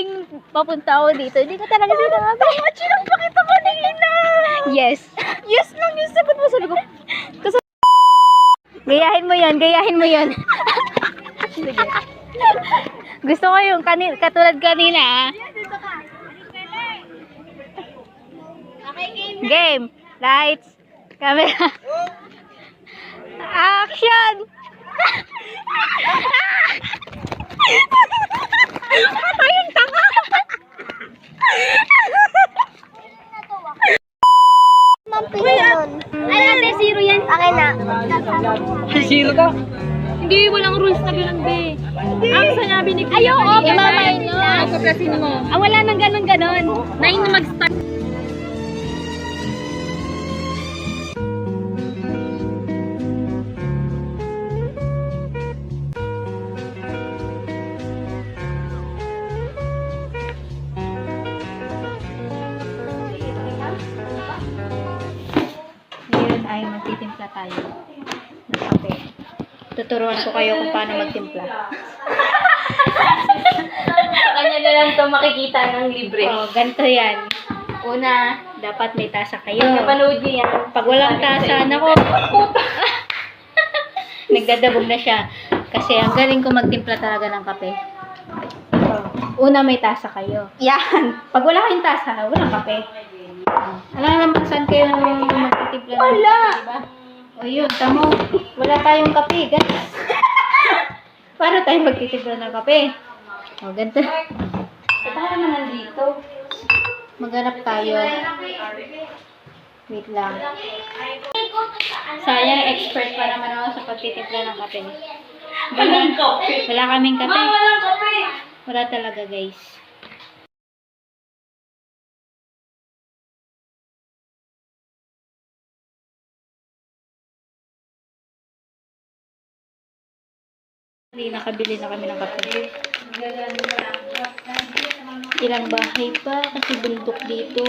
sinabing papunta ako dito. Hindi ko talaga sinabi. Bakit sinang pakita mo kanina? Yes. Yes lang yung sagot mo. Sabi ko, kasi... Gayahin mo yan, gayahin mo yan. Sige. Gusto ko yung kani katulad kanina. ah. Game. Lights. Camera. Action! Ka? Hindi, walang rules na ganun, be. Ang sanabi ni Ayaw, okay, mamay no. Pagkaplasin mo. Ah, wala nang ganun ganon. Nine na mag-start. Ngayon ay magtitimpla tayo. Tuturuan ko kayo kung paano magtimpla. Sa kanya na lang to makikita ng libre. Oh, ganito yan. Una, dapat may tasa kayo. Pag napanood niyo yan. Pag walang tasa, nako. Nagdadabog na siya. Kasi ang galing ko magtimpla talaga ng kape. Oh, Una, may tasa kayo. Yan. Pag wala kayong tasa, walang kape. Oh. Alam naman saan kayo magtitimpla ng Wala. kape, diba? O yun, tamo. Wala tayong kape, guys. Paano tayo magtitimpla ng kape? O, ganito. Ito ka naman nandito. Maghanap tayo. Wait lang. Sayang, expert pa naman ako sa pagtitimpla ng kape. Kape. Wala kaming kape. Wala talaga, guys. Hindi, nakabili na kami ng kape. Ilang bahay pa kasi bundok dito.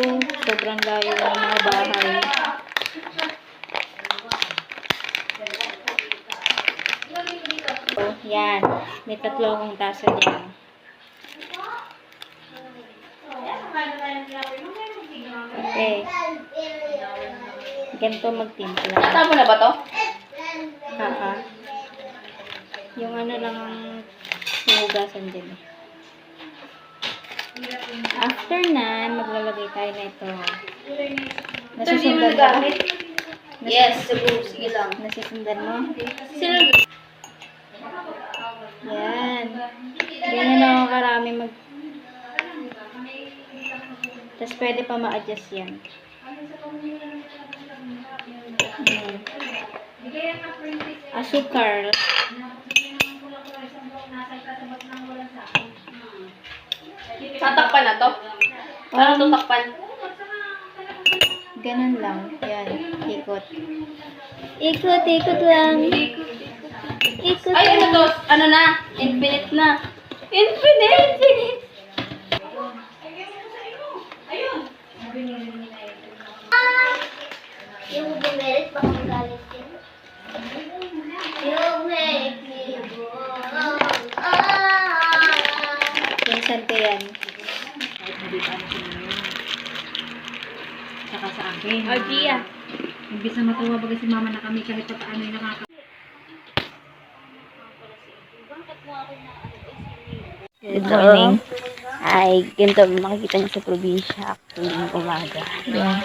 Sobrang layo ng mga bahay. Oh, yan. May tatlo akong tasa dyan. Okay. Ganito magtimpla. Natapon na ba to? Ha, Yung ano lang ang hinugasan din. eh. After na, maglalagay tayo na ito. Nasusundan mo? Yes, siguro. Sige lang. Nasusundan mo? Sino? Yan. Ganyan kami mag... Tapos pwede pa ma-adjust yan. Ayan. Asukar. Tatakpan na to? Parang tutakpan. Ganun lang. Yan. Ikot. Ikot, ikot lang. Ikot Ay, ano to? Ano na? Infinite na. Infinite! Infinite! Yung bumerit, baka magalit yun. You make me go Pinsan ko yan. Saka sa akin. Oh, Gia. Imbis na matuwa baga si mama na kami kahit pa paano yung nakaka... Good morning. Ay, ganito makikita niyo sa probinsya tuwing umaga. Yeah.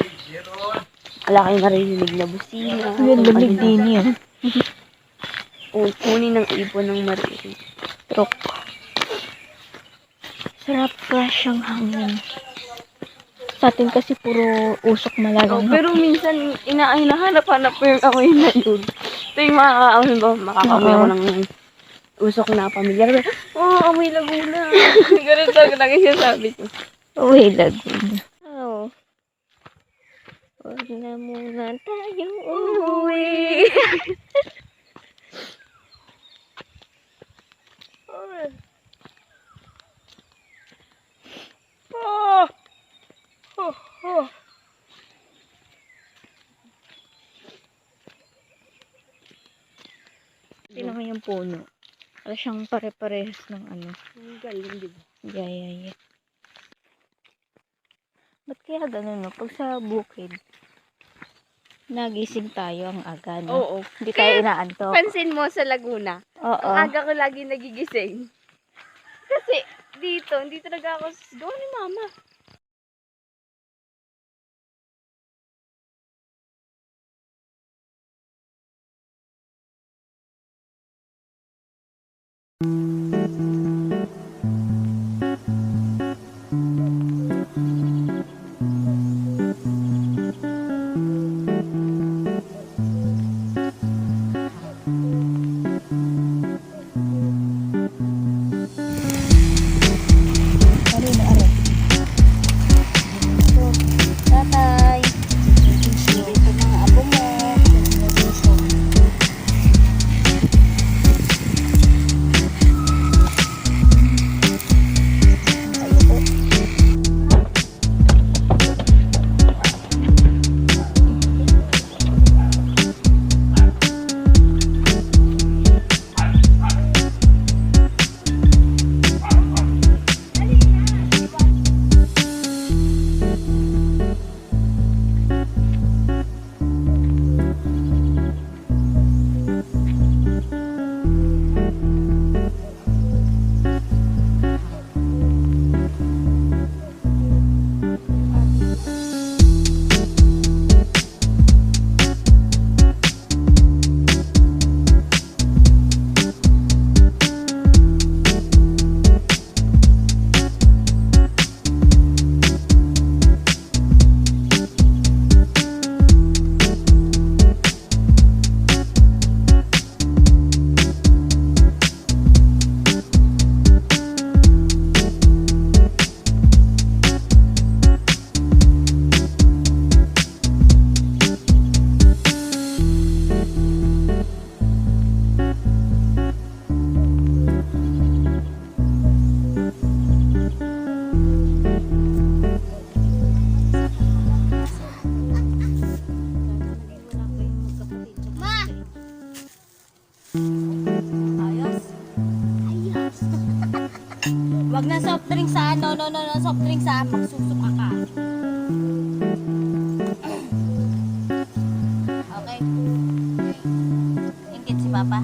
Wala kayong maririnig na busina. Yan, lamig din yun. Kunin ng ibon ng maririnig. Truk. Sarap fresh ang hangin. Sa atin kasi puro usok malagang. pero minsan ina hinahanap-hanap ko yung amoy na yun. Ito yung makakaamoy ba? Makakaamoy ako ng usok na pamilyar. Oo, oh, amoy laguna. Ganun talaga lagi siya sabi ko. Amoy laguna. Oo. Huwag na muna tayo umuwi. oh. Oh, oh. Tingnan mo yung puno. Wala siyang pare-parehas ng ano. Ang galing, di ba? Yeah, yeah, yeah. Ba't kaya ganun, no? Pag sa bukid, nagising tayo ang aga, no? Oo. Hindi tayo inaantok. Pansin mo sa Laguna, Oo. ang aga ko lagi nagigising. Kasi dito, hindi talaga ako gawa ni mama. soft drink sa ano, no, no, no, soft drink sa magsusuka ka. Okay. Ingit si Papa.